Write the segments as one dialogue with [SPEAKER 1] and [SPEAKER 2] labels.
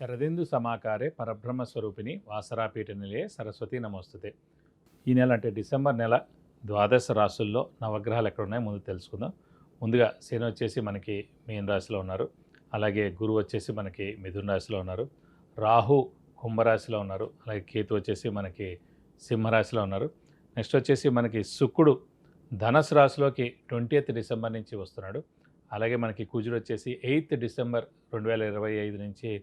[SPEAKER 1] శరదిందు సమాకారే పరబ్రహ్మ స్వరూపిణి వాసరాపీఠ నిలయే సరస్వతి నమోస్తుతే. ఈ నెల అంటే డిసెంబర్ నెల ద్వాదశ రాశుల్లో నవగ్రహాలు ఎక్కడ ఉన్నాయో ముందు తెలుసుకుందాం. ముందుగా శని వచ్చేసి మనకి మీన రాశిలో ఉన్నారు. అలాగే గురువు వచ్చేసి మనకి మిథున రాశిలో ఉన్నారు. రాహు కుంభరాశిలో ఉన్నారు. అలాగే కేతు వచ్చేసి మనకి సింహరాశిలో ఉన్నారు. నెక్స్ట్ వచ్చేసి మనకి శుక్రుడు ధనసు రాశిలోకి ట్వంటీ డిసెంబర్ నుంచి వస్తున్నాడు. అలాగే మనకి కుజుడు వచ్చేసి ఎయిత్ డిసెంబర్ రెండు వేల ఇరవై ఐదు నుంచి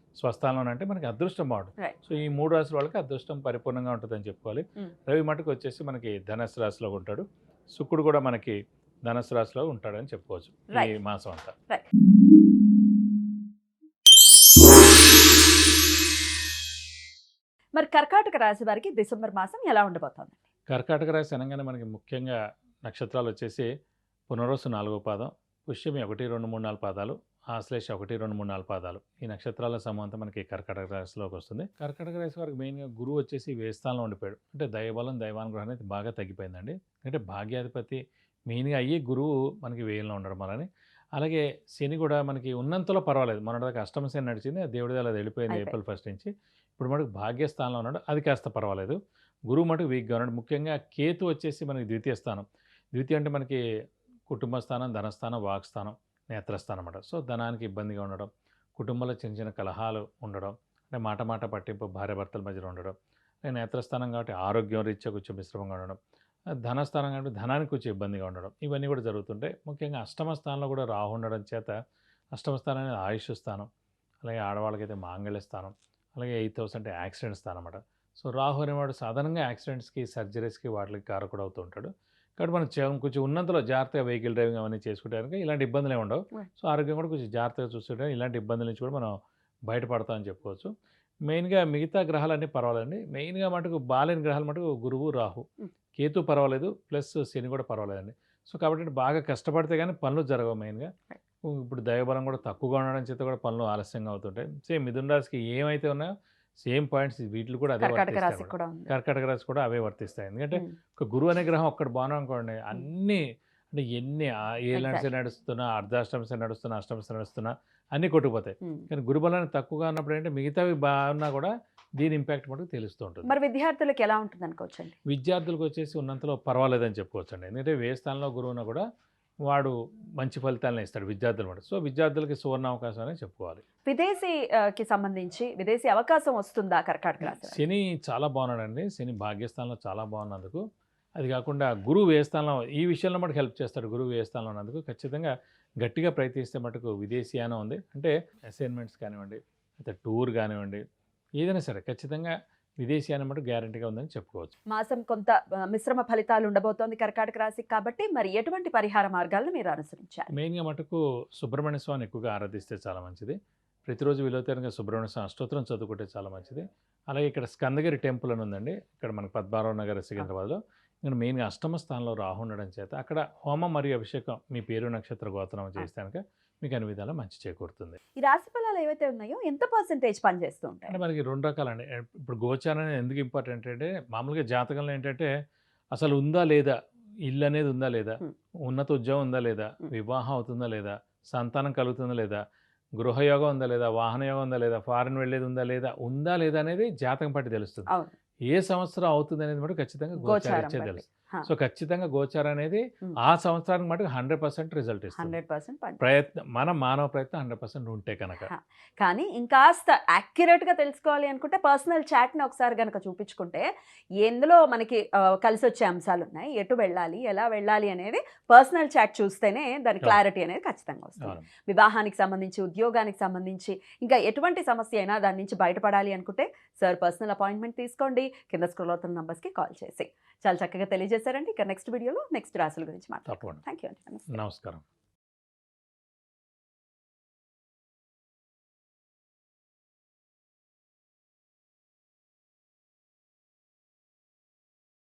[SPEAKER 1] స్వస్థానంలో అంటే మనకి అదృష్టం బాగుంటుంది.
[SPEAKER 2] Right.
[SPEAKER 1] సో ఈ మూడు రాశుల వాళ్ళకి అదృష్టం పరిపూర్ణంగా ఉంటుందని చెప్పుకోవాలి.
[SPEAKER 2] Mm.
[SPEAKER 1] రవి మటుకు వచ్చేసి మనకి ధనస్సు రాశిలో ఉంటాడు. శుక్రుడు కూడా మనకి ధనస్సు రాశిలో ఉంటాడని చెప్పుకోవచ్చు. ఈ. మాసం అంతా.
[SPEAKER 2] మరి కర్కాటక రాశి వారికి డిసెంబర్ మాసం ఎలా ఉండబోతోంది?
[SPEAKER 1] కర్కాటక రాశి అనగానే మనకి ముఖ్యంగా నక్షత్రాలు వచ్చేసి పునరోసు నాలుగో పాదం పుష్యమి ఒకటి రెండు మూడు నాలుగు పాదాలు ఆశ్లేష ఒకటి రెండు మూడు నాలుగు పాదాలు. ఈ నక్షత్రాల సమూహంతో మనకి కర్కాటక రాశిలోకి వస్తుంది. కర్కాటక రాశి వారికి మెయిన్గా గురువు వచ్చేసి వేస్థానంలో ఉండిపోయాడు. అంటే దైవబలం దైవానుగ్రహం అనేది బాగా తగ్గిపోయిందండి. అంటే భాగ్యాధిపతి మెయిన్గా అయ్యి గురువు మనకి వేయంలో ఉండడం వలని అలాగే శని కూడా మనకి ఉన్నంతలో పర్వాలేదు. మొన్నటిదాకా అష్టమ శని నడిచింది దేవుడి అలా వెళ్ళిపోయింది. ఏప్రిల్ ఫస్ట్ నుంచి. ఇప్పుడు మనకు భాగ్యస్థానంలో ఉన్నాడు అది కాస్త పర్వాలేదు. గురువు మటుకు వీక్గా ఉన్నాడు. ముఖ్యంగా కేతు వచ్చేసి మనకి ద్వితీయ స్థానం. ద్వితీయ అంటే మనకి కుటుంబ స్థానం ధనస్థానం వాక్స్థానం నేత్రస్థానం సో ధనానికి ఇబ్బందిగా ఉండడం కుటుంబంలో చిన్న చిన్న కలహాలు ఉండడం అంటే మాట మాట పట్టింపు భార్య భర్తల మధ్యలో ఉండడం నేత్రస్థానం కాబట్టి ఆరోగ్యం రీత్యా కొంచెం మిశ్రమంగా ఉండడం ధనస్థానం కాబట్టి ధనానికి కొంచెం ఇబ్బందిగా ఉండడం ఇవన్నీ కూడా జరుగుతుంటాయి ముఖ్యంగా అష్టమ స్థానంలో కూడా రాహు ఉండడం చేత అష్టమ స్థానం అనేది ఆయుష్ స్థానం అలాగే ఆడవాళ్ళకైతే మాంగళ్య స్థానం అలాగే ఎయిత్ హౌస్ అంటే యాక్సిడెంట్ స్థానం అన్నమాట. సో రాహు అనేవాడు సాధారణంగా యాక్సిడెంట్స్కి సర్జరీస్కి వాటికి కారకుడు అవుతూ ఉంటాడు. కాబట్టి మనం చే- కొంచెం ఉన్నంతలో జాగ్రత్తగా వెహికల్ డ్రైవింగ్ అవన్నీ చేసుకుంటే కనుక ఇలాంటి ఇబ్బందులు ఏమి ఉండవు. సో ఆరోగ్యం కూడా కొంచెం జాగ్రత్తగా చూస్తుంటే ఇలాంటి ఇబ్బందుల నుంచి కూడా మనం బయటపడతామని చెప్పుకోవచ్చు మెయిన్గా మిగతా గ్రహాలన్నీ పర్వాలేదండి మెయిన్గా మటుకు బాలేని గ్రహాలు మటుకు గురువు రాహు. కేతు పర్వాలేదు ప్లస్ శని కూడా పర్వాలేదండి సో కాబట్టి బాగా కష్టపడితే కానీ పనులు జరగవు మెయిన్గా. ఇప్పుడు దైవబలం కూడా తక్కువగా ఉండడం చేత కూడా పనులు ఆలస్యంగా అవుతుంటాయి సేమ్ మిథున రాశికి ఏమైతే ఉన్నాయో సేమ్ పాయింట్స్ వీటిలో కూడా అదే
[SPEAKER 2] కర్కాటక రాశి. కూడా ఉంది
[SPEAKER 1] కర్కాటక రాశి కూడా అవే వర్తిస్తాయి ఎందుకంటే. ఒక గురువు అనే గ్రహం ఒక్కటి బాగున్నా అనుకోండి అన్ని అంటే ఎన్ని ఆ- ఏ
[SPEAKER 2] Exactly.
[SPEAKER 1] లెన్స్ నడుస్తున్నా అర్ధాష్టమశ నడుస్తున్నా అష్టమశ నడుస్తున్నా అన్నీ కొట్టుకుపోతాయి. కానీ గురుబలాన్ని తక్కువగా ఉన్నప్పుడు ఏంటంటే మిగతావి బాగున్నా కూడా దీని ఇంపాక్ట్ మటుకు తెలుస్తూ ఉంటుంది
[SPEAKER 2] మరి విద్యార్థులకు ఎలా ఉంటుంది అనుకోవచ్చండి
[SPEAKER 1] విద్యార్థులకు వచ్చేసి ఉన్నంతలో పర్వాలేదని చెప్పుకోవచ్చు అండి ఎందుకంటే ఏ స్థానంలో గురువున కూడా వాడు మంచి ఫలితాలను ఇస్తాడు విద్యార్థులు మాట సో విద్యార్థులకి సువర్ణ అవకాశం అని చెప్పుకోవాలి.
[SPEAKER 2] విదేశీ ఆ, కి సంబంధించి విదేశీ అవకాశం వస్తుందా కర్కాటక రాశి?
[SPEAKER 1] శని చాలా బాగున్నాడండి. శని భాగ్యస్థానంలో చాలా బాగున్నందుకు. అది కాకుండా గురువు ఏ స్థానంలో ఈ విషయంలో మటుకు హెల్ప్ చేస్తాడు. గురువు ఏ స్థానంలో ఉన్నందుకు ఖచ్చితంగా గట్టిగా ప్రయత్నిస్తే మటుకు విదేశీయానం ఉంది. అంటే అసైన్మెంట్స్ కానివ్వండి అయితే టూర్ కానివ్వండి ఏదైనా సరే ఖచ్చితంగా విదేశీయానం మటుకు గ్యారంటీగా ఉందని చెప్పుకోవచ్చు.
[SPEAKER 2] మాసం కొంత మిశ్రమ ఫలితాలు ఉండబోతోంది కర్కాటక రాశి కాబట్టి మరి ఎటువంటి పరిహార మార్గాలను మీరు అనుసరించాలి?
[SPEAKER 1] మెయిన్గా మటుకు సుబ్రహ్మణ్య స్వామిని ఎక్కువగా ఆరాధిస్తే చాలా మంచిది. ప్రతిరోజు విలువతరంగా సుబ్రహ్మణ్య స్వామి అష్టోత్తరం చదువుకుంటే చాలా మంచిది. అలాగే ఇక్కడ స్కందగిరి టెంపుల్ అని ఉందండి. ఇక్కడ మనకి పద్మారావు నగర్ సికింద్రాబాద్లో. ఇక్కడ మెయిన్గా అష్టమ స్థానంలో రాహు ఉండడం చేత అక్కడ హోమం మరియు అభిషేకం మీ పేరు నక్షత్ర గోత్రం చేస్తే కనుక మీకు అన్ని విధాలా మంచి చేకూరుతుంది.
[SPEAKER 2] ఈ రాశి ఫలాలు ఏవైతే ఉన్నాయో ఎంత పర్సెంటేజ్ పనిచేస్తూ ఉంటాయి?
[SPEAKER 1] అంటే మనకి రెండు రకాలండి. ఇప్పుడు గోచారం అనేది ఎందుకు ఇంపార్టెంట్ అంటే మామూలుగా జాతకంలో ఏంటంటే అసలు ఉందా లేదా? ఇల్లు అనేది ఉందా లేదా. ఉన్నత ఉద్యోగం ఉందా లేదా. వివాహం అవుతుందా లేదా? సంతానం కలుగుతుందా లేదా? గృహయోగం ఉందా లేదా? వాహన యోగం ఉందా లేదా? ఫారెన్ వెళ్ళేది ఉందా లేదా? ఉందా లేదా అనేది జాతకం పట్టి తెలుస్తుంది. ఏ సంవత్సరం అవుతుంది అనేది కూడా ఖచ్చితంగా
[SPEAKER 2] గోచారం.
[SPEAKER 1] తెలుసు. సో ఖచ్చితంగా గోచారం అనేది. ఆ సంవత్సరానికి మటుకు hundred percent result
[SPEAKER 2] hundred percent
[SPEAKER 1] ప్రయత్నం మన మానవ ప్రయత్నం హండ్రెడ్ పర్సెంట్ ఉంటే కనుక.
[SPEAKER 2] కానీ ఇంకాస్త గా తెలుసుకోవాలి అనుకుంటే పర్సనల్ చాట్ని ఒకసారి కనుక చూపించుకుంటే ఎందులో మనకి కలిసి వచ్చే అంశాలు ఉన్నాయి ఎటు వెళ్ళాలి ఎలా వెళ్ళాలి అనేది పర్సనల్ చాట్ చూస్తేనే దాని. క్లారిటీ అనేది ఖచ్చితంగా వస్తుంది. వివాహానికి సంబంధించి ఉద్యోగానికి సంబంధించి ఇంకా ఎటువంటి సమస్య అయినా దాని నుంచి బయటపడాలి అనుకుంటే సార్ పర్సనల్ అపాయింట్మెంట్ తీసుకోండి కింద స్క్రోల్ అవుతున్న నంబర్స్కి కాల్ చేసి చాలా చక్కగా తెలియజేశారండి ఇక నెక్స్ట్ వీడియోలో నెక్స్ట్ రాసుల గురించి మాట్లాడతాం
[SPEAKER 1] తప్పకుండా.
[SPEAKER 2] థ్యాంక్ యూ అండి.
[SPEAKER 1] నమస్కారం.